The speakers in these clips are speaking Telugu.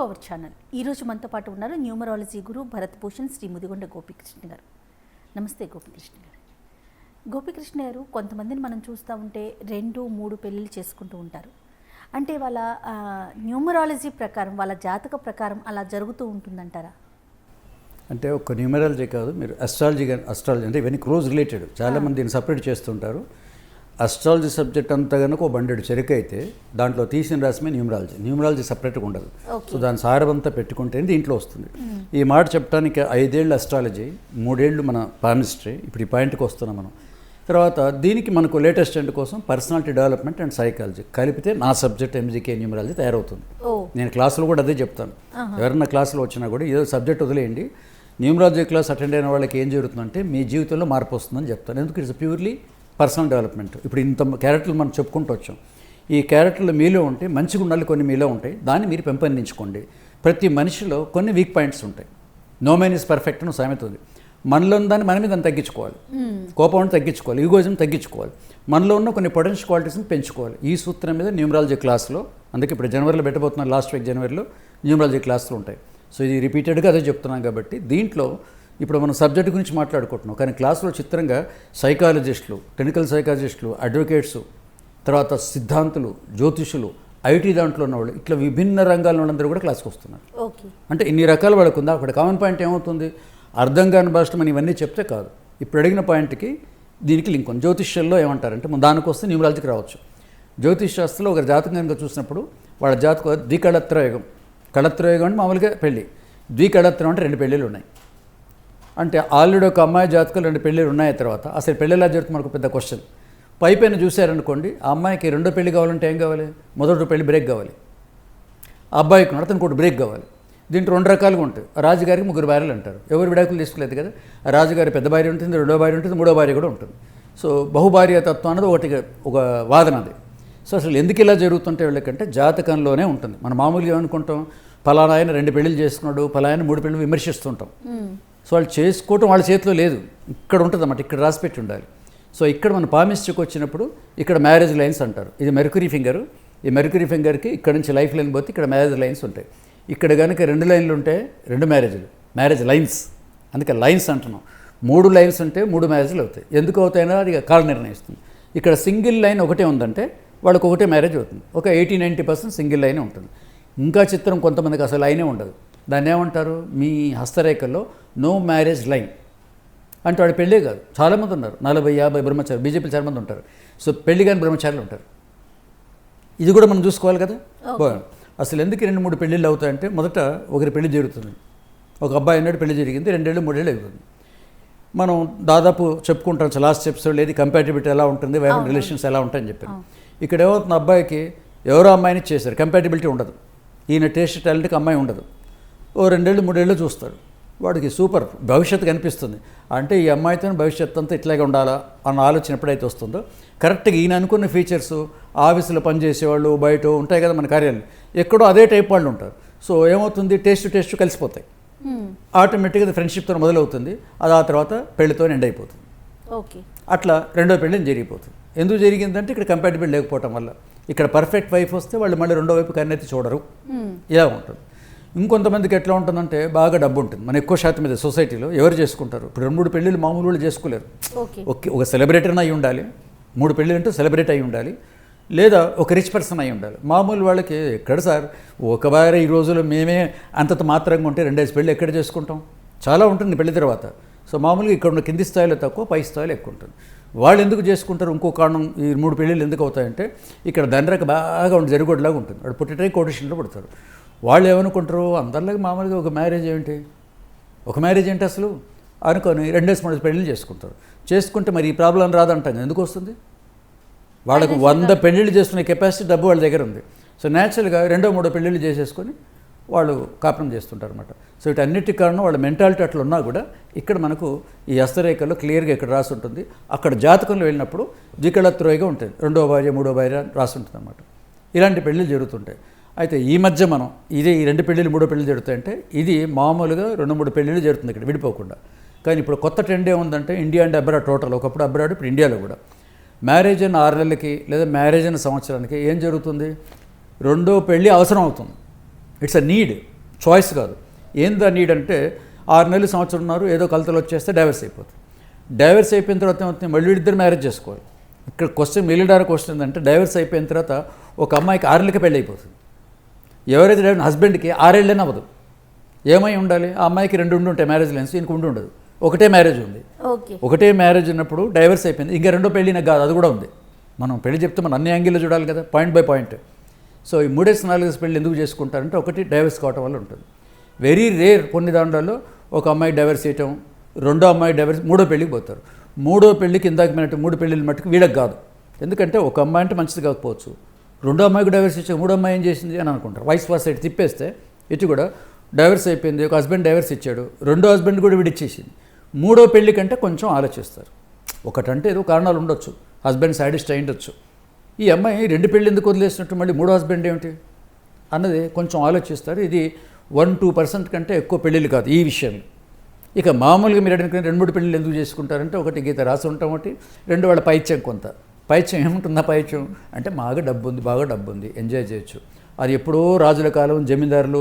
టు అవర్ ఛానల్ ఈరోజు మనతో పాటు ఉన్నారు న్యూమరాలజీ గురు భరత్ భూషణ్ శ్రీ ముదిగొండ గోపికృష్ణ గారు. నమస్తే గోపికృష్ణ గారు. గోపికృష్ణ గారు కొంతమందిని మనం చూస్తూ ఉంటే రెండు మూడు పెళ్ళిళ్ళు చేసుకుంటూ ఉంటారు. అంటే వాళ్ళ న్యూమరాలజీ ప్రకారం వాళ్ళ జాతక ప్రకారం అలా జరుగుతూ ఉంటుందంటారా? అంటే ఒక న్యూమరాలజీ కాదు మీరు అస్ట్రాలజీ కానీ అస్ట్రాలజీ అంటే ఇవన్నీ క్లోజ్ రిలేటెడ్. చాలామంది దీన్ని సపరేట్ చేస్తుంటారు అస్ట్రాలజీ సబ్జెక్ట్ అంతా కనుక ఒక బండెడు చెరుకు అయితే దాంట్లో తీసిన రాసమే న్యూమరాలజీ. న్యూమరాలజీ సపరేట్గా ఉండదు. సో దాని సారవంతా పెట్టుకుంటే దీంట్లో వస్తుంది. ఈ మాట చెప్పడానికి ఐదేళ్ళు అస్ట్రాలజీ మూడేళ్ళు మన పామిస్ట్రీ ఇప్పుడు ఈ పాయింట్కి వస్తున్నాం మనం. తర్వాత దీనికి మనకు లేటెస్ట్ ఎండ్ కోసం పర్సనాలిటీ డెవలప్మెంట్ అండ్ సైకాలజీ కలిపితే నా సబ్జెక్ట్ ఎంజీకే న్యూమరాలజీ తయారవుతుంది. నేను క్లాసులో కూడా అదే చెప్తాను. ఎవరన్నా క్లాసులో వచ్చినా కూడా ఏదో సబ్జెక్ట్ వదిలేయండి. న్యూమరాలజీ క్లాస్ అటెండ్ అయిన వాళ్ళకి ఏం జరుగుతుందంటే మీ జీవితంలో మార్పు వస్తుందని చెప్తాను. ఎందుకు? It's purely personal development. ఇప్పుడు ఇంత క్యారెక్టర్లు మనం చెప్పుకుంటూ వచ్చాం. ఈ క్యారెక్టర్లు మీలో ఉంటే మంచి గుణాలు కొన్ని మీలో ఉంటాయి. దాన్ని మీరు పెంపొందించుకోండి. ప్రతి మనిషిలో కొన్ని వీక్ పాయింట్స్ ఉంటాయి. నో మ్యాన్ ఇస్ పర్ఫెక్ట్ అని సామెత ఉంది. మనలో దాన్ని మన మీద తగ్గించుకోవాలి. కోపం తగ్గించుకోవాలి. ఈగోజం తగ్గించుకోవాలి. మనలో ఉన్న కొన్ని పొటెన్షియల్ క్వాలిటీస్ని పెంచుకోవాలి. ఈ సూత్రం మీద న్యూమరాలజీ క్లాస్లో అందుకే ఇప్పుడు జనవరిలో పెట్టబోతున్నారు లాస్ట్ వీక్ జనవరిలో న్యూమరాలజీ క్లాసులు ఉంటాయి. సో ఇది రిపీటెడ్గా అదే చెప్తున్నాం కాబట్టి దీంట్లో ఇప్పుడు మనం సబ్జెక్ట్ గురించి మాట్లాడుకుంటున్నాం. కానీ క్లాసులో చిత్రంగా సైకాలజిస్టులు క్లినికల్ సైకాలజిస్టులు అడ్వకేట్స్ తర్వాత సిద్ధాంతులు జ్యోతిషులు ఐటీ దాంట్లో ఉన్న వాళ్ళు ఇట్లా విభిన్న రంగాల్లో వాళ్ళందరూ కూడా క్లాస్కి వస్తున్నారు. ఓకే. అంటే ఇన్ని రకాల వాళ్ళకు ఉందా? అక్కడ కామన్ పాయింట్ ఏమవుతుంది? అర్థం కాని భాష మనం ఇవన్నీ చెప్తే కాదు. ఇప్పుడు అడిగిన పాయింట్కి దీనికి లింక్ ఉంది. జ్యోతిష్యంలో ఏమంటారంటే మనం దానికి వస్తే న్యూమరాలజీకి రావచ్చు. జ్యోతిష్ శాస్త్రంలో ఒక జాతకం కనుక చూసినప్పుడు వాళ్ళ జాతకం ద్వికళత్రయోగం కళత్రయోగం అంటే మామూలుగా పెళ్ళి. ద్వికళత్రం అంటే రెండు పెళ్ళిళ్ళు ఉన్నాయి. అంటే ఆల్రెడీ ఒక అమ్మాయి జాతకాలు రెండు పెళ్ళిళ్ళు ఉన్నాయి తర్వాత. అసలు పెళ్ళిలా జరుగుతుంది మనకు పెద్ద క్వశ్చన్ పైపైన చూశారనుకోండి ఆ అమ్మాయికి రెండో పెళ్ళి కావాలంటే ఏం కావాలి? మొదటి పెళ్ళి బ్రేక్ కావాలి. ఆ అబ్బాయికి ఉన్నాడు అతనికి కూడా బ్రేక్ కావాలి. దీంట్లో రెండు రకాలుగా ఉంటాయి. రాజుగారికి ముగ్గురు భార్యలు అంటారు. ఎవరు విడాకులు తీసుకోలేదు కదా? రాజుగారి పెద్ద భార్య ఉంటుంది రెండో భార్య ఉంటుంది మూడో భార్య కూడా ఉంటుంది. సో బహుభార్య తత్వం అనేది ఒకటి ఒక వాదన అది. సో అసలు ఎందుకు ఇలా జరుగుతుంటే వీళ్ళకంటే జాతకంలోనే ఉంటుంది. మనం మామూలుగా ఏమనుకుంటాం? ఫలానా ఆయన రెండు పెళ్ళిళ్ళు చేసుకున్నాడు ఫలానా మూడు పెళ్ళిళ్ళు విమర్శిస్తుంటాం. సో వాళ్ళు చేసుకోవటం వాళ్ళ చేతిలో లేదు. ఇక్కడ ఉంటుంది అన్నమాట ఇక్కడ రాసిపెట్టి ఉండాలి. సో ఇక్కడ మన పామిస్టిక్ వచ్చినప్పుడు ఇక్కడ మ్యారేజ్ లైన్స్ అంటారు. ఇది మెర్కురీ ఫింగర్ ఈ మెర్కురీ ఫింగర్కి ఇక్కడ నుంచి లైఫ్ లైన్ పోతే ఇక్కడ మ్యారేజ్ లైన్స్ ఉంటాయి. ఇక్కడ కనుక రెండు లైన్లు ఉంటే రెండు మ్యారేజ్లు మ్యారేజ్ లైన్స్ అందుకే లైన్స్ అంటున్నాం. మూడు లైన్స్ ఉంటే మూడు మ్యారేజ్లు అవుతాయి. ఎందుకు అవుతాయో అది కాల నిర్ణయిస్తుంది. ఇక్కడ సింగిల్ లైన్ ఒకటే ఉందంటే వాళ్ళకి ఒకటే మ్యారేజ్ అవుతుంది. ఒక ఎయిటీ నైంటీ పర్సెంట్ సింగిల్ లైనే ఉంటుంది. ఇంకా చిత్రం కొంతమందికి అసలు లైనే ఉండదు. దాన్ని ఏమంటారు? మీ హస్తరేఖల్లో నో మ్యారేజ్ లైన్ అంటే వాడు పెళ్ళే కాదు. చాలామంది ఉన్నారు. నలభై యాభై బ్రహ్మచారి బీజేపీలు చాలామంది ఉంటారు. సో పెళ్ళి కాని బ్రహ్మచారులు ఉంటారు. ఇది కూడా మనం చూసుకోవాలి కదా. అసలు ఎందుకు రెండు మూడు పెళ్ళిళ్ళు అవుతాయంటే మొదట ఒకరి పెళ్ళి జరుగుతుంది. ఒక అబ్బాయి అన్నాడు పెళ్ళి జరిగింది రెండేళ్ళు మూడేళ్ళు అయిపోతుంది. మనం దాదాపు చెప్పుకుంటాం లాస్ట్ ఎపిసోడ్ ఏది కంపాటిబిలిటీ ఎలా ఉంటుంది వైఫ్ రిలేషన్స్ ఎలా ఉంటాయని చెప్పాను ఇక్కడ ఏమవుతుంది అబ్బాయికి ఎవరో అమ్మాయిని చేశారు కంపాటిబిలిటీ ఉండదు. ఈయన టేస్ట్ టాలెంట్కి అమ్మాయి ఉండదు. ఓ రెండేళ్ళు మూడేళ్ళు చూస్తాడు. వాడికి సూపర్ భవిష్యత్తు కనిపిస్తుంది. అంటే ఈ అమ్మాయితో భవిష్యత్తు అంతా ఇట్లాగే ఉండాలా అన్న ఆలోచన ఎప్పుడైతే వస్తుందో కరెక్ట్గా ఈయన అనుకున్న ఫీచర్స్ ఆఫీసులో పనిచేసేవాళ్ళు బయట ఉంటాయి కదా మన కార్యాలయం ఎక్కడో అదే టైప్ వాళ్ళు ఉంటారు. సో ఏమవుతుంది? టేస్ట్ టేస్ట్ కలిసిపోతాయి. ఆటోమేటిక్గా ఫ్రెండ్షిప్తో మొదలవుతుంది. అది ఆ తర్వాత పెళ్ళితో ఎండ్ అయిపోతుంది. ఓకే. అట్లా రెండో పెళ్ళి జరిగిపోతుంది. ఎందుకు జరిగిందంటే ఇక్కడ కంపాటిబుల్ లేకపోవటం వల్ల. ఇక్కడ పర్ఫెక్ట్ వైఫ్ వస్తే వాళ్ళు మళ్ళీ రెండో వైపు కన్నెత్తి చూడరు. ఇలా ఉంటుంది. ఇంకొంతమందికి ఎట్లా ఉంటుందంటే బాగా డబ్బు ఉంటుంది మన ఎక్కువ శాతం మీద సొసైటీలో ఎవరు చేసుకుంటారు? ఇప్పుడు రెండు మూడు పెళ్ళిళ్ళు మామూలు వాళ్ళు చేసుకోలేరు. ఓకే. ఓకే ఒక సెలబ్రిటీని అయి ఉండాలి మూడు పెళ్ళిళ్ళు అంటే సెలబ్రిటీ అయి ఉండాలి లేదా ఒక రిచ్ పర్సన్ అయి ఉండాలి. మామూలు వాళ్ళకి ఎక్కడ సార్ ఒక వారి ఈ రోజుల్లో మేమే అంతంత మాత్రంగా ఉంటే రెండేసి పెళ్ళి ఎక్కడ చేసుకుంటాం? చాలా ఉంటుంది పెళ్ళి తర్వాత. సో మామూలుగా ఇక్కడ ఉన్న కింది స్థాయిలో తక్కువ పై స్థాయిలో ఎక్కువ ఉంటుంది. వాళ్ళు ఎందుకు చేసుకుంటారు? ఇంకో కారణం ఈ మూడు పెళ్ళిళ్ళు ఎందుకు అవుతాయంటే ఇక్కడ దండ్రక బాగా ఉండి జరుగుడులాగా ఉంటుంది. వాడు పుట్టేటే కోటేషన్లో పుడతారు వాళ్ళు ఏమనుకుంటారు? అందరిలాగా మామూలుగా ఒక మ్యారేజ్ ఏంటి ఒక మ్యారేజ్ ఏంటి అసలు? అనుకొని రెండేసి మూడు పెళ్ళిళ్ళు చేసుకుంటారు. చేసుకుంటే మరి ఈ ప్రాబ్లం రాదంటాం. ఎందుకు వస్తుంది? వాళ్ళకు వంద పెళ్ళిళ్ళు చేసుకునే కెపాసిటీ డబ్బు వాళ్ళ దగ్గర ఉంది. సో న్యాచురల్గా రెండో మూడో పెళ్ళిళ్ళు చేసేసుకొని వాళ్ళు కాపురం చేస్తుంటారు అనమాట సో వీటన్నిటి కారణం వాళ్ళ మెంటాలిటీ అట్లా ఉన్నా కూడా ఇక్కడ మనకు ఈ హస్తరేఖలో క్లియర్గా ఇక్కడ రాసి ఉంటుంది. అక్కడ జాతకంలో వెళ్ళినప్పుడు ద్వికళత్రోయిగా ఉంటుంది. రెండో భార్య మూడో భార్య రాసి ఉంటుంది అనమాట ఇలాంటి పెళ్ళిళ్ళు జరుగుతుంటాయి. అయితే ఈ మధ్య మనం ఇది ఈ రెండు పెళ్ళిళ్ళు మూడో పెళ్ళిళ్ళు జరుగుతాయంటే ఇది మామూలుగా రెండు మూడు పెళ్ళిళ్ళు జరుగుతుంది ఇక్కడ విడిపోకుండా. కానీ ఇప్పుడు కొత్త ట్రెండ్ ఏముందంటే ఇండియా అండ్ అబ్రాడ్ టోటల్. ఒకప్పుడు అబ్రాడ్ ఇప్పుడు ఇండియాలో కూడా. మ్యారేజ్ అయిన ఆరు నెలలకి లేదా మ్యారేజ్ అయిన సంవత్సరానికి ఏం జరుగుతుంది? రెండో పెళ్ళి అవసరం అవుతుంది. ఇట్స్ అ నీడ్ చాయిస్ కాదు. ఏందా నీడ్ అంటే ఆరు నెలలు సంవత్సరం ఉన్నారు ఏదో కలతలు వచ్చేస్తే డైవర్స్ అయిపోతుంది. డైవర్స్ అయిపోయిన తర్వాత ఏమవుతుంది? మళ్ళీ ఇద్దరు మ్యారేజ్ చేసుకోవాలి. ఇక్కడ క్వశ్చన్ మిలిడార్ క్వశ్చన్ ఏంటంటే డైవర్స్ అయిపోయిన తర్వాత ఒక అమ్మాయికి ఆరేళ్ళకి పెళ్ళి అయిపోతుంది. ఎవరైతే డైవర్ హస్బెండ్కి ఆరేళ్ళనే అవ్వదు. ఏమై ఉండాలి? ఆ అమ్మాయికి రెండు ఉండి ఉంటాయి మ్యారేజ్ లెన్స్ ఇంక ఉండి ఉండదు. ఒకటే మ్యారేజ్ ఉంది. ఓకే. ఒకటే మ్యారేజ్ ఉన్నప్పుడు డైవర్స్ అయిపోయింది. ఇంకా రెండో పెళ్ళి నాకు కాదు అది కూడా ఉంది. మనం పెళ్ళి చెప్తే మనం అన్ని యాంగిల్లో చూడాలి కదా పాయింట్ బై పాయింట్ సో ఈ మూడేసి నాలుగేసి పెళ్ళి ఎందుకు చేసుకుంటారంటే ఒకటి డైవర్స్ కావటం వల్ల ఉంటుంది. వెరీ రేర్ కొన్ని దాంట్లో ఒక అమ్మాయి డైవర్స్ చేయటం రెండో అమ్మాయి డైవర్స్ మూడో పెళ్ళికి పోతారు. మూడో పెళ్ళికి ఇందాక మినట్టు మూడు పెళ్ళిళ్ళ మట్టుకు వీళ్ళకి కాదు. ఎందుకంటే ఒక అమ్మాయి అంటే మంచిది కాకపోవచ్చు. రెండో అమ్మాయికి డైవర్స్ ఇచ్చా మూడో అమ్మాయి ఏం చేసింది అని అనుకుంటారు. వైస్ వాస్ సైడ్ తిప్పేస్తే ఇటు కూడా డైవర్స్ అయిపోయింది ఒక హస్బెండ్ డైవర్స్ ఇచ్చాడు రెండో హస్బెండ్ కూడా విడిచ్చేసింది మూడో పెళ్ళి కంటే కొంచెం ఆలోచిస్తారు. ఒకటంటే ఏదో కారణాలు ఉండొచ్చు. హస్బెండ్ సాడిస్ట్ అయి ఉండొచ్చు ఈ అమ్మాయి రెండు పెళ్ళి ఎందుకు వదిలేసినట్టు మళ్ళీ మూడో హస్బెండ్ ఏమిటి? అన్నది కొంచెం ఆలోచిస్తారు. ఇది వన్ టూ పర్సెంట్ కంటే ఎక్కువ పెళ్ళిళ్ళు కాదు ఈ విషయంలో ఇక మామూలుగా మీరు అడిగిన రెండు మూడు పెళ్ళిళ్ళు ఎందుకు చేసుకుంటారంటే ఒకటి గీత రాసి ఉంటాం ఒకటి రెండు వాళ్ళ పైత్యం కొంత. పైత్యం ఏముంటుందా పైత్యం అంటే బాగా డబ్బు ఉంది బాగా డబ్బు ఉంది ఎంజాయ్ చేయొచ్చు. అది ఎప్పుడో రాజుల కాలం జమీందారులు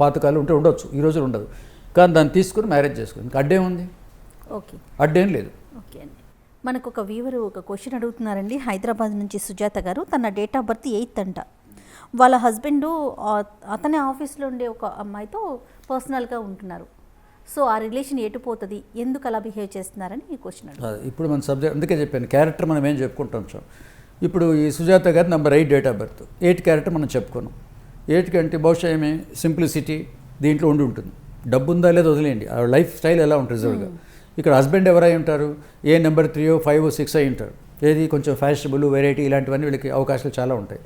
పాతకాలం ఉంటే ఉండొచ్చు. ఈ రోజు ఉండదు. కానీ దాన్ని తీసుకుని మ్యారేజ్ చేసుకుంది ఇంకా అడ్డేం ఉంది? ఓకే. అడ్డేం లేదు. ఓకే అండి. మనకు ఒక వీవర్ ఒక క్వశ్చన్ అడుగుతున్నారండి. హైదరాబాద్ నుంచి సుజాత గారు తన డేట్ ఆఫ్ బర్త్ ఎయిత్ అంట. వాళ్ళ హస్బెండ్ అతని ఆఫీస్లో ఉండే ఒక అమ్మాయితో పర్సనల్గా ఉంటున్నారు. సో ఆ రిలేషన్ ఎటుపోతుంది ఎందుకు అలా బిహేవ్ చేస్తున్నారని ఈ క్వశ్చన్ ఇప్పుడు మన సబ్జెక్ట్ అందుకే చెప్పాను క్యారెక్టర్ మనం ఏం చెప్పుకుంటాం సార్ ఇప్పుడు ఈ సుజాత గారి number eight date of birth eight character మనం చెప్పుకున్నాం. ఎయిట్ కంటే బహుశా ఏమి? సింప్లిసిటీ దీంట్లో ఉండి ఉంటుంది. డబ్బు ఉందా లేదో వదిలేయండి. ఆ లైఫ్ స్టైల్ ఎలా ఉంటుంది రిజర్వ్గా ఇక్కడ హస్బెండ్ ఎవరై ఉంటారు? ఏ నెంబర్ త్రీయో ఫైవ్ సిక్స్ అయి ఉంటారు. ఏది? కొంచెం ఫ్యాషనబుల్ వెరైటీ ఇలాంటివన్నీ వీళ్ళకి అవకాశాలు చాలా ఉంటాయి.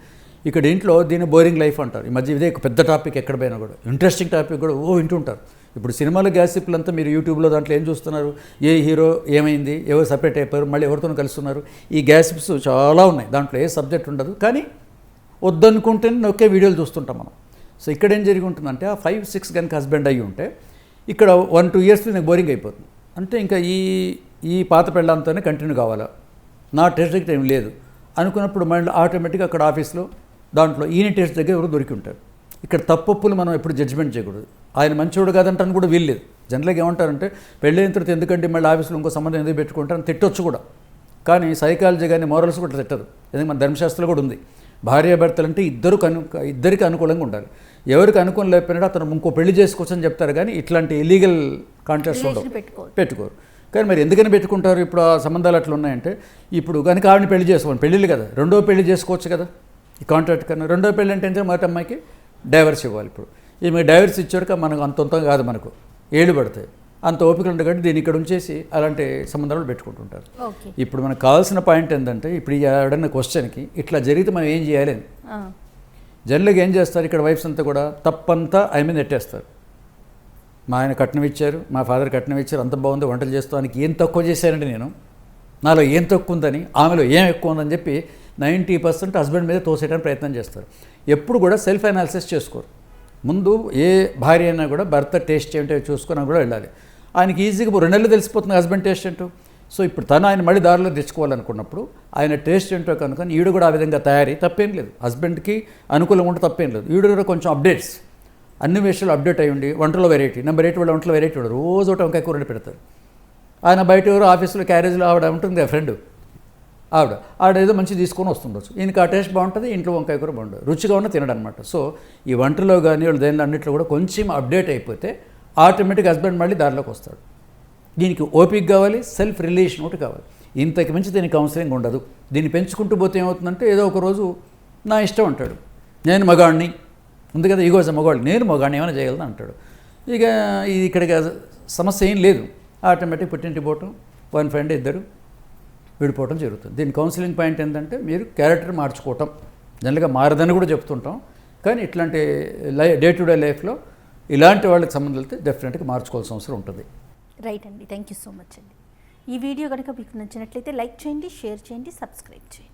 ఇక్కడ ఇంట్లో దీన్ని బోరింగ్ లైఫ్ అంటారు. ఈ మధ్య ఇదే పెద్ద టాపిక్ ఎక్కడ పోయినా కూడా. ఇంట్రెస్టింగ్ టాపిక్ కూడా ఓ వింటుంటారు ఇప్పుడు సినిమాల గ్యాసిప్లు అంతా మీరు యూట్యూబ్లో దాంట్లో ఏం చూస్తున్నారు? ఏ హీరో ఏమైంది? ఎవరు సపరేట్ అయిపోయారు? మళ్ళీ ఎవరితోనూ కలుస్తున్నారు? ఈ గ్యాసిప్స్ చాలా ఉన్నాయి. దాంట్లో ఏ సబ్జెక్ట్ ఉండదు. కానీ వద్దనుకుంటేనే ఒకే వీడియోలు చూస్తుంటాం మనం. సో ఇక్కడ ఏం జరిగి ఉంటుందంటే ఆ ఫైవ్ సిక్స్ కనుక హస్బెండ్ అయ్యి ఉంటే ఇక్కడ వన్ టూ ఇయర్స్లో నాకు బోరింగ్ అయిపోతుంది. అంటే ఇంకా ఈ ఈ పాత పెళ్ళంతోనే కంటిన్యూ కావాలా? నా టెస్ట్ దగ్గర ఏం లేదు. అనుకున్నప్పుడు మళ్ళీ ఆటోమేటిక్గా అక్కడ ఆఫీస్లో దాంట్లో ఈయన టెస్ట్ దగ్గర ఎవరు దొరికి ఉంటారు. ఇక్కడ తప్పప్పులు మనం ఎప్పుడు జడ్జిమెంట్ చేయకూడదు. ఆయన మంచోడు కాదంటాను కూడా వీల్లేదు. జనరల్గా ఏమంటారంటే పెళ్ళైన తర్వాత ఎందుకంటే మళ్ళీ ఆఫీస్లో ఇంకో సంబంధం ఎందుకు పెట్టుకుంటారని తిట్టొచ్చు కూడా. కానీ సైకాలజీ కానీ మోరల్స్ కూడా తిట్టదు ఎందుకంటే మన ధర్మశాస్త్రంలో కూడా ఉంది. భార్యాభర్తలు అంటే ఇద్దరు కను ఇద్దరికి అనుకూలంగా ఉండాలి. ఎవరికి అనుకూలం లేకపోయినా అతను ఇంకో పెళ్ళి చేసుకోవచ్చని చెప్తారు కానీ ఇట్లాంటి ఇలీగల్ కాంట్రాక్ట్స్ ఉండవు. పెట్టుకోరు. కానీ మరి ఎందుకని పెట్టుకుంటారు? ఇప్పుడు ఆ సంబంధాలు అట్లా ఉన్నాయంటే ఇప్పుడు కనుక ఆవిడని పెళ్ళి చేసుకోండి పెళ్ళిళ్ళు కదా. రెండో పెళ్ళి చేసుకోవచ్చు కదా. ఈ కాంట్రాక్ట్ కన్నా. రెండో పెళ్ళి అంటే ఏంటంటే మొదటి అమ్మాయికి డైవర్స్ ఇవ్వాలి ఇప్పుడు. ఈమె డైవర్స్ ఇచ్చాక మనకు అంత అంత కాదు మనకు. ఏళ్ళు పడతాయి. అంత ఓపిక ఉండదు కాబట్టి దీన్ని ఇక్కడ ఉంచేసి అలాంటి సంబంధాలు పెట్టుకుంటుంటారు. ఇప్పుడు మనకు కావాల్సిన పాయింట్ ఏంటంటే ఇప్పుడు ఈ ఆవిడన్న క్వశ్చన్కి ఇట్లా జరిగితే మనం ఏం చేయాలి? జనరల్గా ఏం చేస్తారు? ఇక్కడ వైఫ్స్ అంతా కూడా తప్పంతా ఆయన మీద నెట్టేస్తారు. మా ఆయన కట్నం ఇచ్చారు మా ఫాదర్ కట్నం ఇచ్చారు అంత బాగుంది వంటలు చేస్తానికి ఏం తక్కువ చేశానండి నేను? నాలో ఏం తక్కువ ఉందని ఆమెలో ఏం ఎక్కువ ఉందని చెప్పి నైంటీ పర్సెంట్ హస్బెండ్ మీద తోసేయడానికి ప్రయత్నం చేస్తారు. ఎప్పుడు కూడా సెల్ఫ్ అనాలిసిస్ చేసుకోరు. ముందు ఏ భార్య అయినా కూడా భర్త టేస్ట్ ఏంటో చూసుకున్నా కూడా వెళ్ళాలి. ఆయనకి ఈజీగా రెండు నెలలు తెలిసిపోతుంది హస్బెండ్ టేస్ట్ ఏంటో. సో ఇప్పుడు తను ఆయన మళ్ళీ దారిలో తెచ్చుకోవాలనుకున్నప్పుడు ఆయన టేస్ట్ ఏంటో కనుక ఈడు కూడా ఆ విధంగా తయారీ. తప్పేం లేదు. హస్బెండ్కి అనుకూలంగా ఉంటే తప్పేం లేదు. ఈడు కూడా కొంచెం అప్డేట్స్. అన్ని విషయాలు అప్డేట్ అయ్యండి వంటలో వెరైటీ నెంబర్ ఎయిట్ వాళ్ళ వంటలో వెరైటీ వాళ్ళు రోజు ఒకటి వంకాయ కూరలు పెడతారు ఆయన బయట ఎవరు ఆఫీస్లో క్యారేజ్లో ఆవిడ ఉంటుంది ఆ ఫ్రెండ్ ఆవిడ ఆవిడ ఏదో మంచి తీసుకొని వస్తుండొచ్చు. ఈయనకి ఆ టేస్ట్ బాగుంటుంది ఇంట్లో వంకాయ కూర బాగుంటుంది రుచిగా ఉన్న తినడనమాట సో ఈ వంటలో కానీ వాళ్ళు దేని అన్నింటిలో కూడా కొంచెం అప్డేట్ అయిపోతే ఆటోమేటిక్ హస్బెండ్ మళ్ళీ దారిలోకి వస్తాడు. దీనికి ఓపిక కావాలి సెల్ఫ్ రిలేషన్ ఒకటి కావాలి. ఇంతకు మించి దీనికి కౌన్సిలింగ్ ఉండదు. దీన్ని పెంచుకుంటూ పోతే ఏమవుతుందంటే ఏదో ఒక రోజు నా ఇష్టం అంటాడు. నేను మగాడిని ఉంది కదా ఈగోజ మగాడు. నేను మగాడిని ఏమైనా చేయగలను అంటాడు. ఇక ఇది ఇక్కడ సమస్య ఏం లేదు. ఆటోమేటిక్ పుట్టింటి పోవటం వన్ ఫ్రెండ్ ఇద్దరు. విడిపోవటం జరుగుతుంది. దీని కౌన్సిలింగ్ పాయింట్ ఏంటంటే మీరు క్యారెక్టర్ మార్చుకోవటం. జనరల్గా మారదని కూడా చెప్తుంటాం. కానీ ఇట్లాంటి లై డే టు డే లైఫ్లో ఇలాంటి వాళ్ళకి సంబంధం వెళ్తే డెఫినెట్గా మార్చుకోవాల్సిన అవసరం ఉంటుంది. రైట్ అండి. థ్యాంక్ యూ సో మచ్ అండి. ఈ వీడియో కనుక మీకు నచ్చినట్లయితే లైక్ చేయండి షేర్ చేయండి సబ్స్క్రైబ్ చేయండి.